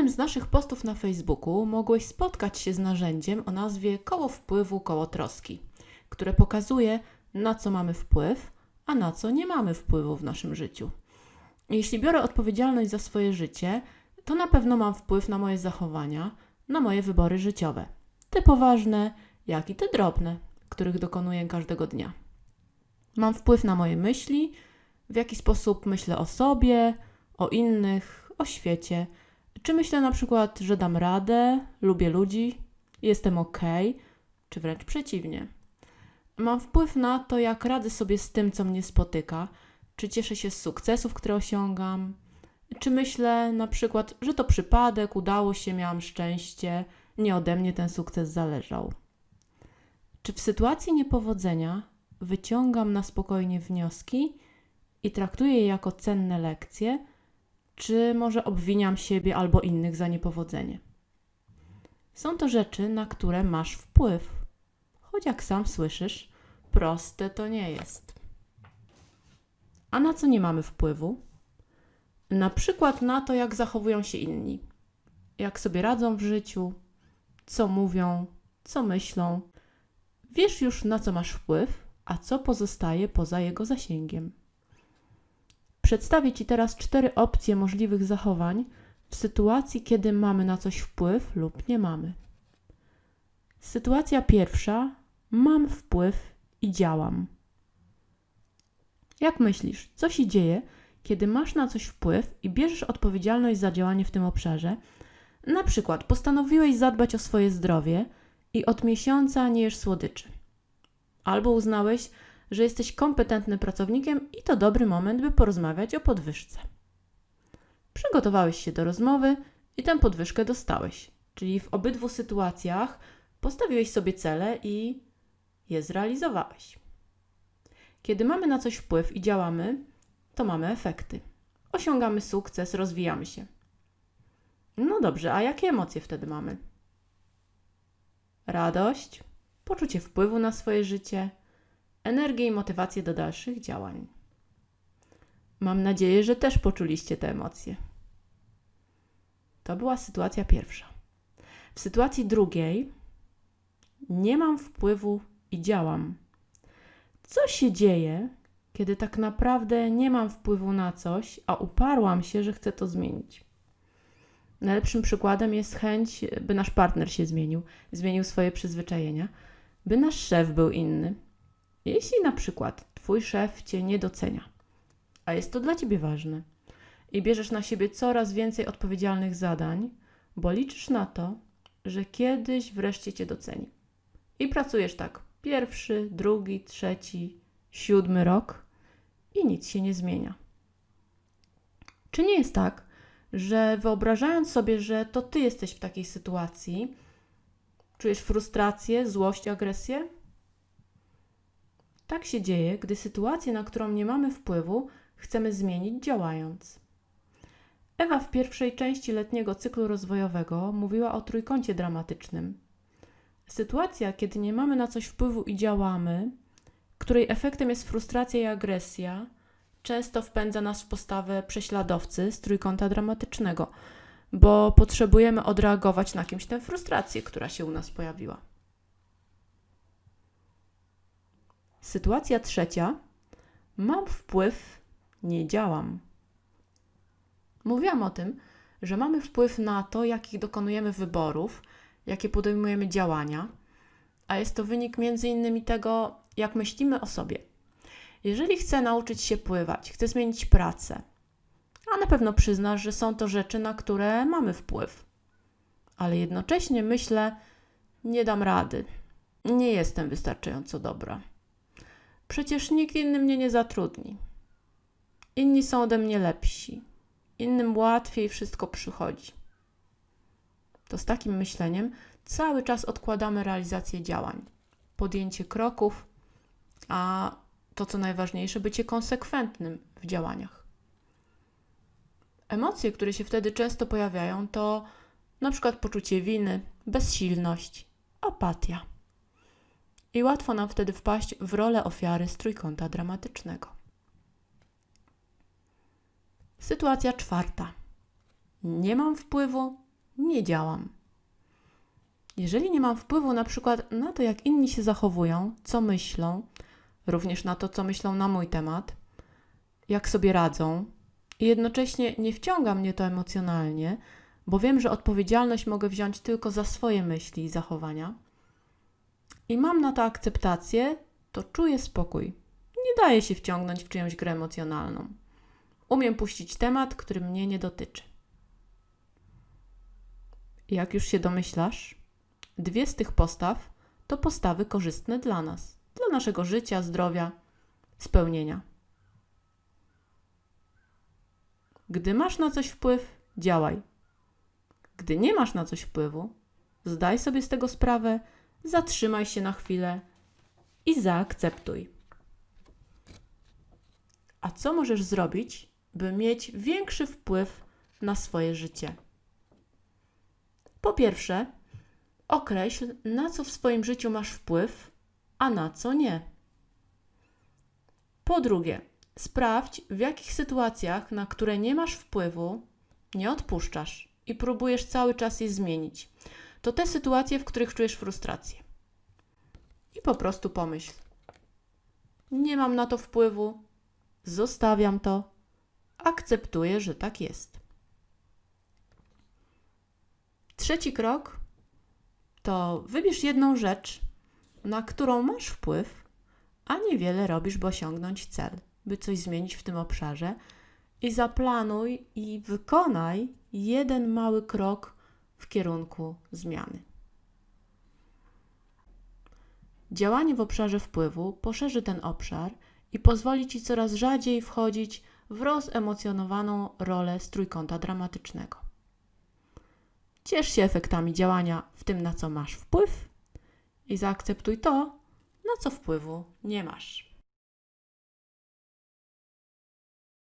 jednym z naszych postów na Facebooku mogłeś spotkać się z narzędziem o nazwie koło wpływu, koło troski, które pokazuje, na co mamy wpływ, a na co nie mamy wpływu w naszym życiu. Jeśli biorę odpowiedzialność za swoje życie, to na pewno mam wpływ na moje zachowania, na moje wybory życiowe. Te poważne, jak i te drobne, których dokonuję każdego dnia. Mam wpływ na moje myśli, w jaki sposób myślę o sobie, o innych, o świecie. Czy myślę na przykład, że dam radę, lubię ludzi, jestem ok, czy wręcz przeciwnie. Mam wpływ na to, jak radzę sobie z tym, co mnie spotyka, czy cieszę się z sukcesów, które osiągam, czy myślę na przykład, że to przypadek, udało się, miałam szczęście, nie ode mnie ten sukces zależał. Czy w sytuacji niepowodzenia wyciągam na spokojnie wnioski i traktuję je jako cenne lekcje, czy może obwiniam siebie albo innych za niepowodzenie? Są to rzeczy, na które masz wpływ, choć jak sam słyszysz, proste to nie jest. A na co nie mamy wpływu? Na przykład na to, jak zachowują się inni, jak sobie radzą w życiu, co mówią, co myślą. Wiesz już, na co masz wpływ, a co pozostaje poza jego zasięgiem. Przedstawię Ci teraz cztery opcje możliwych zachowań w sytuacji, kiedy mamy na coś wpływ lub nie mamy. Sytuacja pierwsza: mam wpływ i działam. Jak myślisz, co się dzieje, kiedy masz na coś wpływ i bierzesz odpowiedzialność za działanie w tym obszarze? Na przykład postanowiłeś zadbać o swoje zdrowie i od miesiąca nie jesz słodyczy. Albo uznałeś, że jesteś kompetentnym pracownikiem i to dobry moment, by porozmawiać o podwyżce. Przygotowałeś się do rozmowy i tę podwyżkę dostałeś. Czyli w obydwu sytuacjach postawiłeś sobie cele i je zrealizowałeś. Kiedy mamy na coś wpływ i działamy, to mamy efekty. Osiągamy sukces, rozwijamy się. No dobrze, a jakie emocje wtedy mamy? Radość, poczucie wpływu na swoje życie, energię i motywację do dalszych działań. Mam nadzieję, że też poczuliście te emocje. To była sytuacja pierwsza. W sytuacji drugiej nie mam wpływu i działam. Co się dzieje, kiedy tak naprawdę nie mam wpływu na coś, a uparłam się, że chcę to zmienić? Najlepszym przykładem jest chęć, by nasz partner się zmienił, zmienił swoje przyzwyczajenia, by nasz szef był inny. Jeśli na przykład twój szef cię nie docenia, a jest to dla ciebie ważne, i bierzesz na siebie coraz więcej odpowiedzialnych zadań, bo liczysz na to, że kiedyś wreszcie cię doceni. I pracujesz tak pierwszy, drugi, trzeci, siódmy rok i nic się nie zmienia. Czy nie jest tak, że wyobrażając sobie, że to ty jesteś w takiej sytuacji, czujesz frustrację, złość, agresję? Tak się dzieje, gdy sytuację, na którą nie mamy wpływu, chcemy zmienić działając. Ewa w pierwszej części letniego cyklu rozwojowego mówiła o trójkącie dramatycznym. Sytuacja, kiedy nie mamy na coś wpływu i działamy, której efektem jest frustracja i agresja, często wpędza nas w postawę prześladowcy z trójkąta dramatycznego, bo potrzebujemy odreagować na kimś tę frustrację, która się u nas pojawiła. Sytuacja trzecia. Mam wpływ, nie działam. Mówiłam o tym, że mamy wpływ na to, jakich dokonujemy wyborów, jakie podejmujemy działania, a jest to wynik między innymi tego, jak myślimy o sobie. Jeżeli chcę nauczyć się pływać, chcę zmienić pracę, a na pewno przyznasz, że są to rzeczy, na które mamy wpływ, ale jednocześnie myślę, nie dam rady, nie jestem wystarczająco dobra. Przecież nikt inny mnie nie zatrudni. Inni są ode mnie lepsi. Innym łatwiej wszystko przychodzi. To z takim myśleniem cały czas odkładamy realizację działań, podjęcie kroków, a to co najważniejsze, bycie konsekwentnym w działaniach. Emocje, które się wtedy często pojawiają, to na przykład poczucie winy, bezsilność, apatia. I łatwo nam wtedy wpaść w rolę ofiary z trójkąta dramatycznego. Sytuacja czwarta. Nie mam wpływu, nie działam. Jeżeli nie mam wpływu na przykład na to, jak inni się zachowują, co myślą, również na to, co myślą na mój temat, jak sobie radzą, i jednocześnie nie wciąga mnie to emocjonalnie, bo wiem, że odpowiedzialność mogę wziąć tylko za swoje myśli i zachowania, i mam na to akceptację, to czuję spokój. Nie daję się wciągnąć w czyjąś grę emocjonalną. Umiem puścić temat, który mnie nie dotyczy. Jak już się domyślasz, dwie z tych postaw to postawy korzystne dla nas, dla naszego życia, zdrowia, spełnienia. Gdy masz na coś wpływ, działaj. Gdy nie masz na coś wpływu, zdaj sobie z tego sprawę, zatrzymaj się na chwilę i zaakceptuj. A co możesz zrobić, by mieć większy wpływ na swoje życie? Po pierwsze, określ, na co w swoim życiu masz wpływ, a na co nie. Po drugie, sprawdź, w jakich sytuacjach, na które nie masz wpływu, nie odpuszczasz i próbujesz cały czas je zmienić. To te sytuacje, w których czujesz frustrację. I po prostu pomyśl: Nie mam na to wpływu, zostawiam to, akceptuję, że tak jest. Trzeci krok to wybierz jedną rzecz, na którą masz wpływ, a niewiele robisz, by osiągnąć cel, by coś zmienić w tym obszarze i zaplanuj i wykonaj jeden mały krok w kierunku zmiany. Działanie w obszarze wpływu poszerzy ten obszar i pozwoli Ci coraz rzadziej wchodzić w rozemocjonowaną rolę z trójkąta dramatycznego. Ciesz się efektami działania w tym, na co masz wpływ i zaakceptuj to, na co wpływu nie masz.